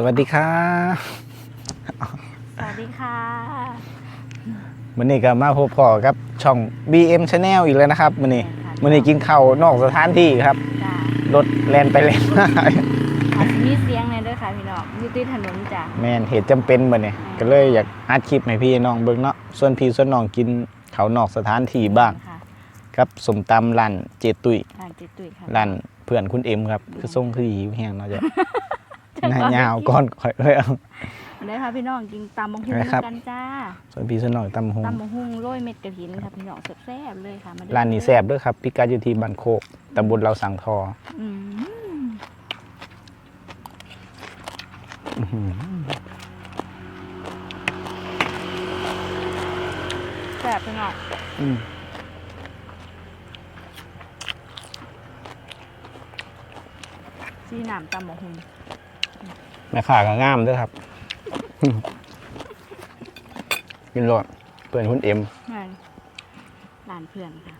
สวัสดีครับสวัสดีค่ะวันนี้ก็มาพบพอกับช่อง BM Channel อีกแล้วนะครับวันนี้แม่นค่ะวันนี้กินข้าวนอกสถานที่ครับจ้ารถแลนไปแลนมาอาจจะมีเสียงในอยเด้วยค่ะพี่น้องอยู่ที่ถนนจ้ะแม่นเหตุจำเป็นบ่เนี่ยก็เลยอยากอัดคลิปให้พี่น้องเบิ่งเนาะส่วนพี่ส่วนน้องกินข้าวนอกสถานที่บ้างค่ะครับสมตำร้านเจตุยร้านเจตุ้ยค่ะร้านเพื่อนคุณเอ็มครับคือส่งคือหิวแห้งเนาะจ้ะ หน้ายาวก้อนข่อยเลยเอาได้ค่ะพี่น้องกินตำบักหุ่งได้ครับกันจ้าส่วนพี่ส่วนน้องตำหงตำบักหุ่งโรยเม็ดกระถินค่ะพี่น้องแซ่บๆเลยค่ะมาเด้อร้านนี้แซ่บเด้วยครับพิกัดอยู่ที่บ้านโคกตำบลเราสังทออืมอื้อหือแซ่บพี่น้องอืมซีน้ำตำบักหุ่ง แม่ค้าก็งามเด้วยครับ กินรสเพื่อนคุณเอ็มนั่นร้านเพื่อนค่ะ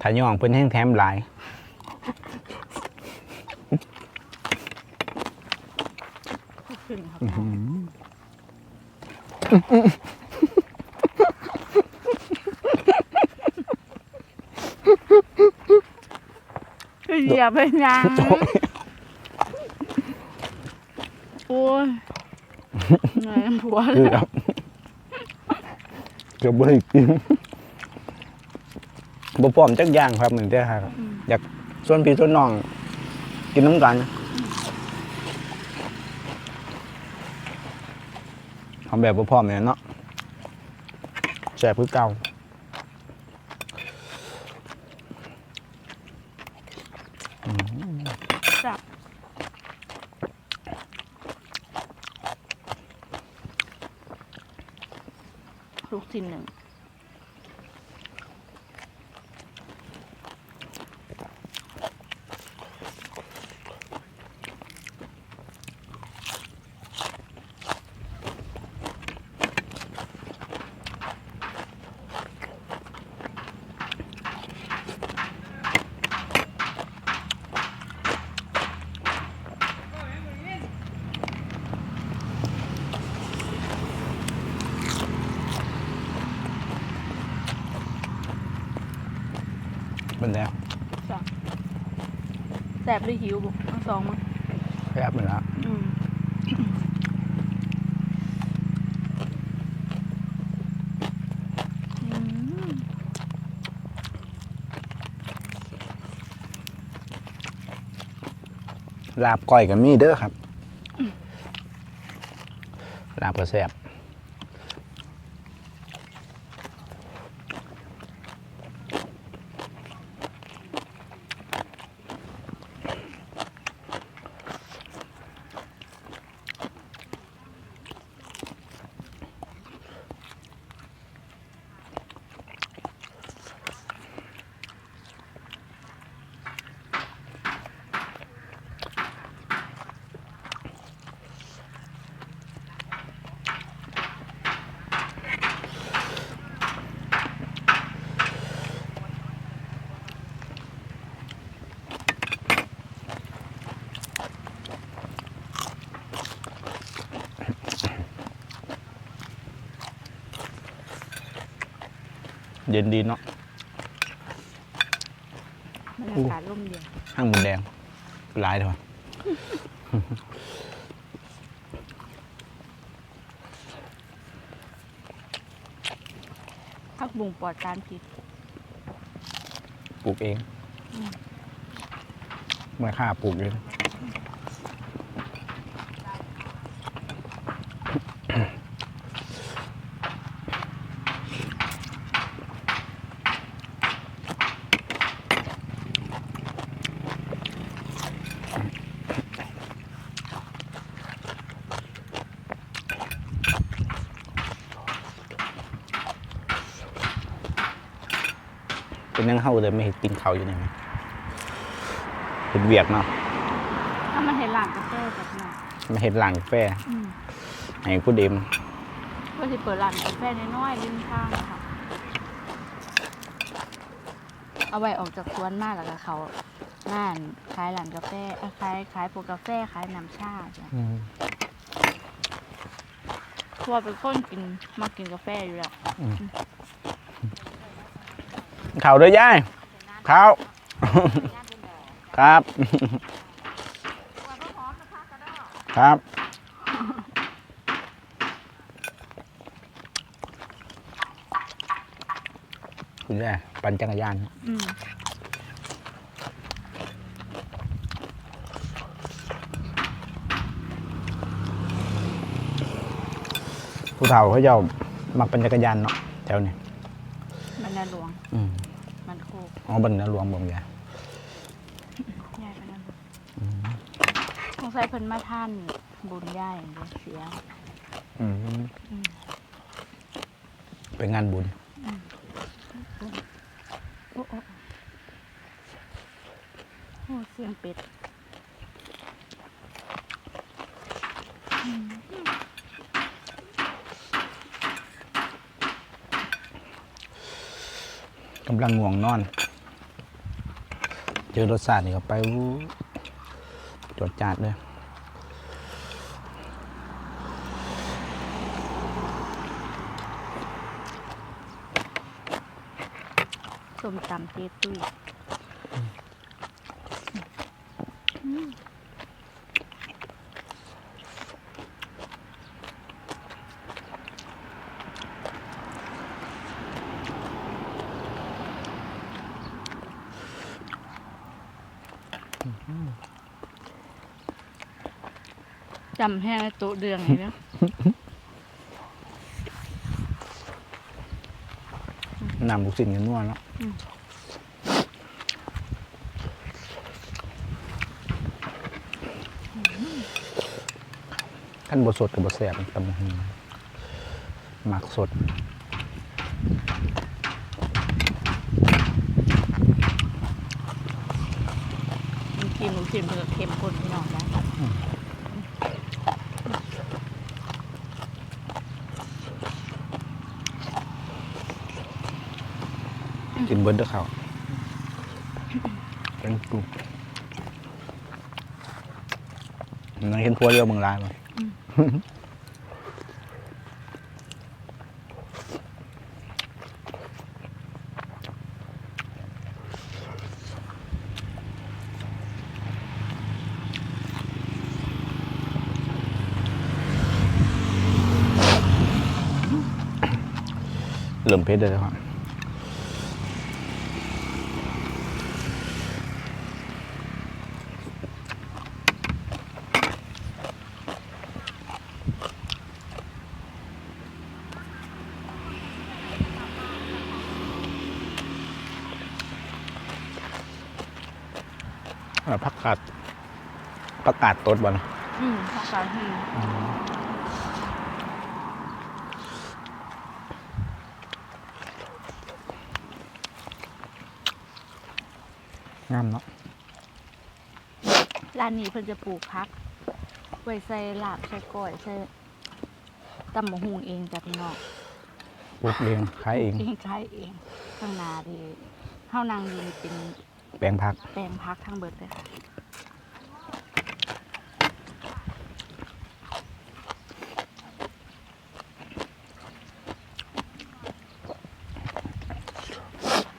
ถ้าย่องเพื่อนแห้งแถมหลาย ขอบคุณครับพี่น้องเหยียบเป็นยังโอ้ ยเหนื่อยหัวเลคือยครับเกือบไม่ได้กินบ่พร้อมจักอย่างครับเหมือนเด้อครับอยากส่วนพี่ส่วนน้อง กินน้ำกันทำแบบบ่พร้อมเนี่ยเนาะแซ่บคือเก่า ลูกชิ้นหนึ่ง เป็นแล้วสองแสบหรือหิวบุกทั้งสองมั้งแซ่บเหมือนแล้วอืมอืมลาบก้อยกับมีเด้อครับ ลาบก็แซ่บ เย็นดีเนาะบรรยากาศร่มเย็นห้างหมุนแดงหลายเถอะพักบุงปลอดการพิษปลูกเองเมื่อข้าปลูกเอง เป็นยังเข้าเลยไม่เห็นกินเขาวอยู่นี่ไหมเป็นเวียกเนาะถ้ามันเห็นหลังกาแฟกับหน่อยไม่เห็นหลังกาแฟอืมไอ้ผู้เดมก็จะเปิดร้านกาแฟน้อยๆริมทางค่ะ เอาไว้ออกจากสวนมากแล้วก็เขาร้านขายหลังกาแฟเอ่อขายขายพวกกาแฟขายน้ำชาจ้ะอืมเพราะว่าเป็นคนกินมากินกาแฟอยู่แล้ว ข่าวด้วยยายข่าวครับ ครับ คุณแม่ปั่นจักรยานอืมผู้เฒ่าเขาเจ้ามักปั่นจักรยานเนาะแถวนี้บรรดาหลวง อืม มันโคกอ๋อบันนะหลวงบ่มยายใหญ่บรรดาหลวงสงสัยเพิ่นมาท่านบุญใหญ่เดี๋ยวเสียอืมเป็นงานบุญโอ้โอ้โอ้เสียงเป็ดำลังง่วงนอน เจอรสชาตินี่ก็ไปวู้จดจัดเลยส้มตำเจ๊ตุ้ย จำแห้งในโต๊ะเดืองเลยนะนำลูกศิษย์กันนวดเนาะอืมขั้นบสดกับบแสบตำบักหงหมักสดมันกินหนูกินเพื่อเค็มข้นพี่น้องนะ กินเบิร์ดเด้อเขาเป็นกูนังเห็นพัวเรือเมืองลายมั้ยเริ่มเพชรเลยครับ ผักกาดผักกาดตดบ่นะอืมข้าวสารหืมงามเนาะร้านนี้เพิ่นจะปลูกพัก ไว้ใส่ลาบใส่ก้อยใส่ตำหมะฮุงเองจ้ะพี่น้องปลูกเองขายเองเองใช้เองข้างหนาที่เฮานางอยู่นี่เป็น แปลงผัก แปลงพักทั้งเบิดเลยค่ะ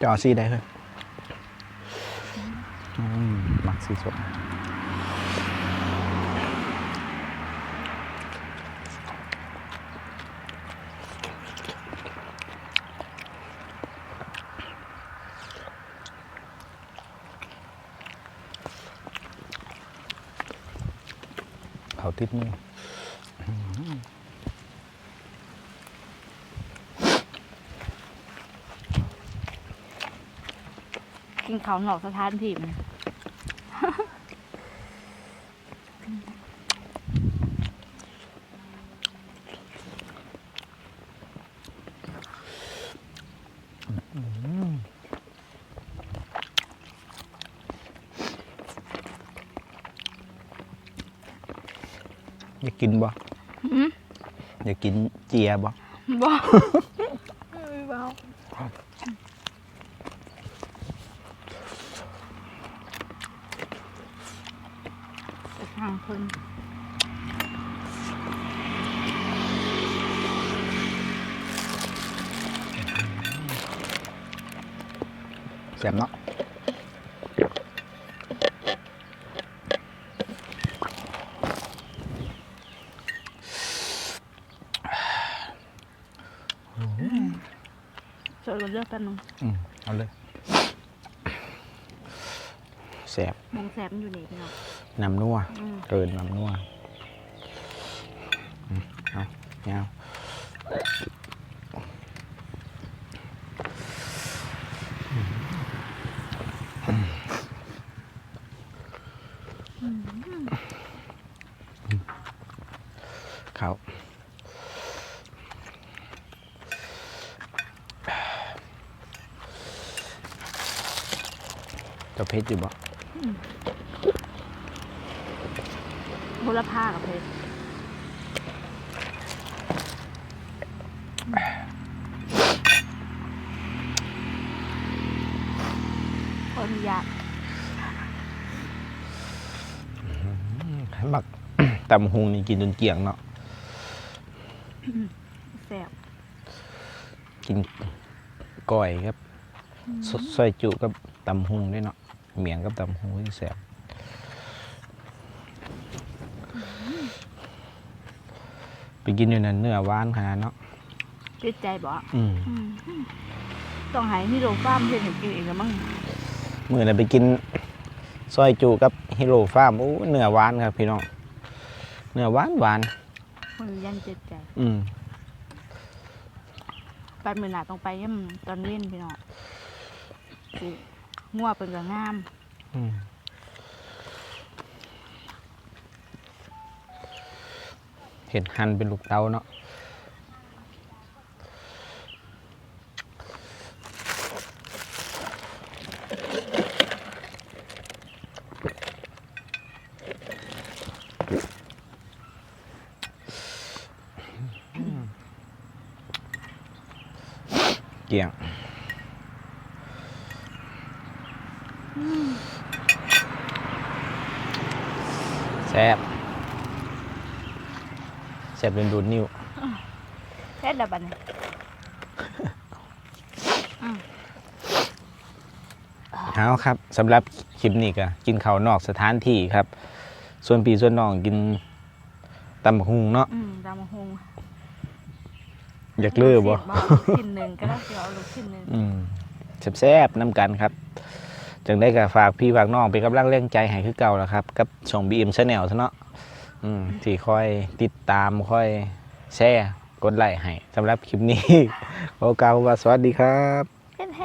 จะเอาสีได้เลยอืมหมักสีสด ติดมือกินเขาวนอกสถานที่มัน อยากกินบ่อืมอยากกินเจียบ่บ่ไม่เบาทางเพิ่นแซ่บเนาะ สวยกว่าเลือกแป๊บนึงอืมเอาเลยแซ่บมองแสบมันอยู่นี่พี่น้องน้ำนัวอืม เกินน้ำนัวอืมเอาเอาเขาจะ เพชรอยู่บ่โหระพากับเพชรขออนุญาตหมักตำหุงนี่กินจนเกลี่ยงเนาะแสบกินก้อยครับสซอยจุกับตำหุงด้วยเนาะ เหมียงกับตำหุงที่แสบไปกินอยู่นั่นเนื้อหวานขนาดเนาะติดใจบ่อืมอืมต้องใหายที่โรงฟ้ามเพื่อนให้กินเองละมั้งมื่อนั้นไปกินซอยจุกับฮิโร่ฟาร์มโอ้เนื้อหวานครับพี่น้องเนื้อหวานหวาน คนยันเจ็ดใจอืมไปมือหนาต้องไปย่ำตอนเว้นพี่น้องสิ งัวเป็นกับงามเห็นหั่นเป็นลูกเตาเนาะเกี่ยง บแซ่บเป็นดูดนิ้วแค่ดับบัดนเอาครับสำหรับคลิปนี้ก็กินข้าวนอกสถานที่ครับ ส่วนพี่ส่วนน้องกินตำบักหุงเนาะอืมดามะฮงอยากเลือบ่ลูกชิ้นหนึ่งก็ได้เดี๋ยวเอาลูกชิ้นหนึ่งอืมแซ่บๆน้ำกันครับ จังได้ก็ฝากพี่ฝากน้องเป็นกำลังแรงใจให้คือเก่าแล้วครับ กับช่อง BM Channel ซะเนาะอืมที่คอยติดตามคอยแชร์กดไลค์ให้สำหรับคลิปนี้ โอกาสว่าสวัสดีครับ แพ